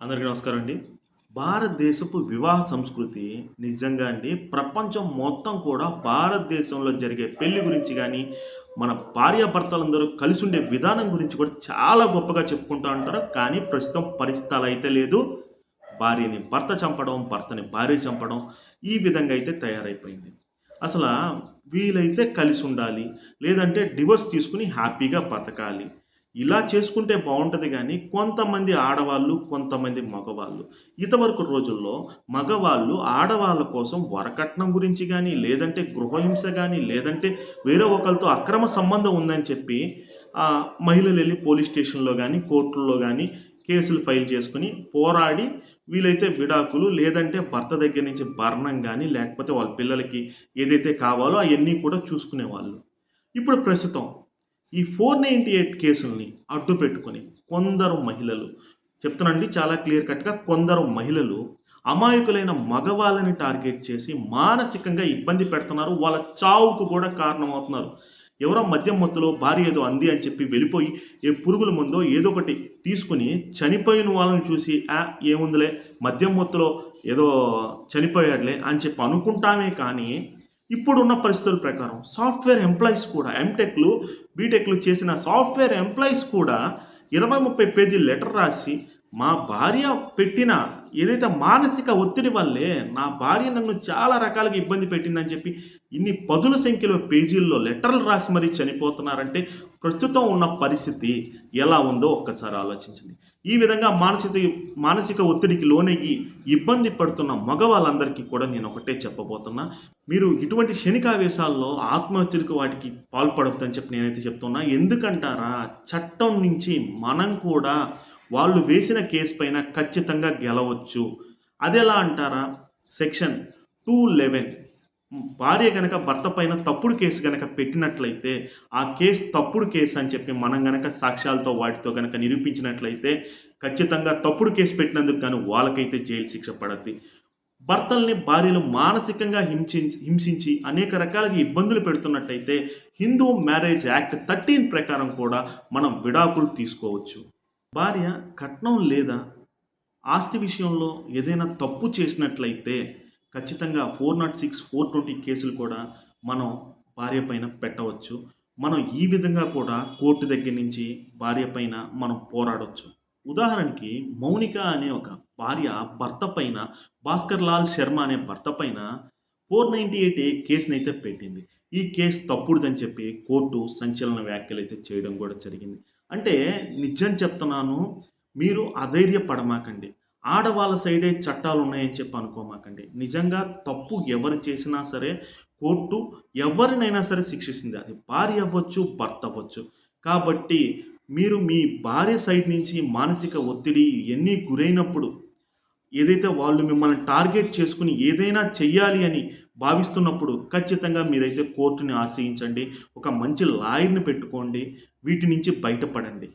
అందరికీ నమస్కారం అండి. భారతదేశపు వివాహ సంస్కృతి నిజంగా అండి ప్రపంచం మొత్తం కూడా భారతదేశంలో జరిగే పెళ్ళి గురించి కానీ మన భార్యాభర్తలందరూ కలిసి ఉండే విధానం గురించి కూడా చాలా గొప్పగా చెప్పుకుంటూ ఉంటారు. కానీ ప్రస్తుతం పరిస్థితులు అయితే లేదు. భార్యని భర్త చంపడం భర్తని భార్య చంపడం ఈ విధంగా అయితే తయారైపోయింది. అసలు వీలైతే కలిసి ఉండాలి లేదంటే డివోర్స్ తీసుకుని హ్యాపీగా బతకాలి. ఇలా చేసుకుంటే బాగుంటుంది కానీ కొంతమంది ఆడవాళ్ళు కొంతమంది మగవాళ్ళు. ఇంతవరకు రోజుల్లో మగవాళ్ళు ఆడవాళ్ళ కోసం వరకట్నం గురించి కానీ లేదంటే గృహహింస కానీ లేదంటే వేరే ఒకరితో అక్రమ సంబంధం ఉందని చెప్పి మహిళలు వెళ్ళి పోలీస్ స్టేషన్లో కానీ కోర్టుల్లో కానీ కేసులు ఫైల్ చేసుకుని పోరాడి వీలైతే విడాకులు లేదంటే భర్త దగ్గర నుంచి భరణం కానీ లేకపోతే వాళ్ళ పిల్లలకి ఏదైతే కావాలో అవన్నీ కూడా చూసుకునేవాళ్ళు. ఇప్పుడు ప్రస్తుతం ఈ ఫోర్ నైంటీ ఎయిట్ కేసుల్ని అడ్డు పెట్టుకొని కొందరు మహిళలు చెప్తానండి చాలా క్లియర్ కట్గా కొందరు మహిళలు అమాయకులైన మగవాళ్ళని టార్గెట్ చేసి మానసికంగా ఇబ్బంది పెడుతున్నారు. వాళ్ళ చావుకు కూడా కారణమవుతున్నారు. ఎవరో మద్యం మత్తులో భార్య ఏదో అంది అని చెప్పి వెళ్ళిపోయి ఏ పురుగుల ముందో ఏదో ఒకటి తీసుకుని చనిపోయిన వాళ్ళని చూసి ఆ ఏముందిలే మద్యం మత్తులో ఏదో చనిపోయాడులే అని చెప్పి అనుకుంటామే కానీ ఇప్పుడున్న పరిస్థితుల ప్రకారం సాఫ్ట్వేర్ ఎంప్లాయీస్ కూడా ఎంటెక్లు బీటెక్లు చేసిన సాఫ్ట్వేర్ ఎంప్లాయీస్ కూడా ఇరవై ముప్పై పేజీ లెటర్ రాసి మా భార్య పెట్టిన ఏదైతే మానసిక ఒత్తిడి వల్లే నా భార్య నన్ను చాలా రకాలుగా ఇబ్బంది పెట్టిందని చెప్పి ఇన్ని పదుల సంఖ్యలో పేజీల్లో లెటర్లు రాసి మరీ చనిపోతున్నారంటే ప్రస్తుతం ఉన్న పరిస్థితి ఎలా ఉందో ఒక్కసారి ఆలోచించండి. ఈ విధంగా మానసిక మానసిక ఒత్తిడికి లోనయ్యి ఇబ్బంది పడుతున్న మగవాళ్ళందరికీ కూడా నేను ఒకటే చెప్పబోతున్నా. మీరు ఇటువంటి శనికావేశాల్లో ఆత్మహత్యలకు వాటికి పాల్పడొద్దని చెప్పి నేనైతే చెప్తున్నా. ఎందుకంటారా? చట్టం నుంచి మనం కూడా వాళ్ళు వేసిన కేసు పైన ఖచ్చితంగా గెలవచ్చు. అది ఎలా అంటారా? Section two eleven. భార్య గనక భర్త పైన తప్పుడు కేసు గనక పెట్టినట్లయితే ఆ కేసు తప్పుడు కేసు అని చెప్పి మనం గనక సాక్ష్యాలతో వాటితో గనక నిరూపించినట్లయితే ఖచ్చితంగా తప్పుడు కేసు పెట్టినందుకు కానీ వాళ్ళకైతే జైలు శిక్ష పడద్ది. భర్తల్ని భార్యలు మానసికంగా హింసించి హింసించి అనేక రకాలుగా ఇబ్బందులు పెడుతున్నట్టయితే హిందూ మ్యారేజ్ యాక్ట్ థర్టీన్ ప్రకారం కూడా మనం విడాకులు తీసుకోవచ్చు. భార్య కట్నం లేదా ఆస్తి విషయంలో ఏదైనా తప్పు చేసినట్లయితే ఖచ్చితంగా four naught six four twenty కేసులు కూడా మనం భార్య పైన పెట్టవచ్చు. మనం ఈ విధంగా కూడా కోర్టు దగ్గర నుంచి భార్య పైన మనం పోరాడవచ్చు ఉదాహరణకి మౌనిక అనే ఒక భార్య భర్త పైన భాస్కర్ లాల్ శర్మ అనే భర్త పైన ఫోర్ నైంటీ ఎయిట్ ఏ కేసుని అయితే పెట్టింది. ఈ కేసు తప్పుడుదని చెప్పి కోర్టు సంచలన వ్యాఖ్యలు అయితే చేయడం కూడా జరిగింది. అంటే నిజం చెప్తున్నాను మీరు అధైర్యపడమాకండి. ఆడవాళ్ళ సైడే చట్టాలు ఉన్నాయని చెప్పి అనుకోమాకండి నిజంగా తప్పు ఎవరు చేసినా సరే కోర్టు ఎవరినైనా సరే శిక్షిస్తుంది. అది భార్య అవ్వచ్చు భర్త అవ్వచ్చు. కాబట్టి మీరు మీ భార్య సైడ్ నుంచి మానసిక ఒత్తిడి ఇవన్నీ గురైనప్పుడు ఏదైతే వాళ్ళు మిమ్మల్ని టార్గెట్ చేసుకుని ఏదైనా చెయ్యాలి అని భావిస్తున్నప్పుడు ఖచ్చితంగా మీరైతే కోర్టుని ఆశ్రయించండి ఒక మంచి లాయర్ని పెట్టుకోండి వీటి నుంచి బయటపడండి.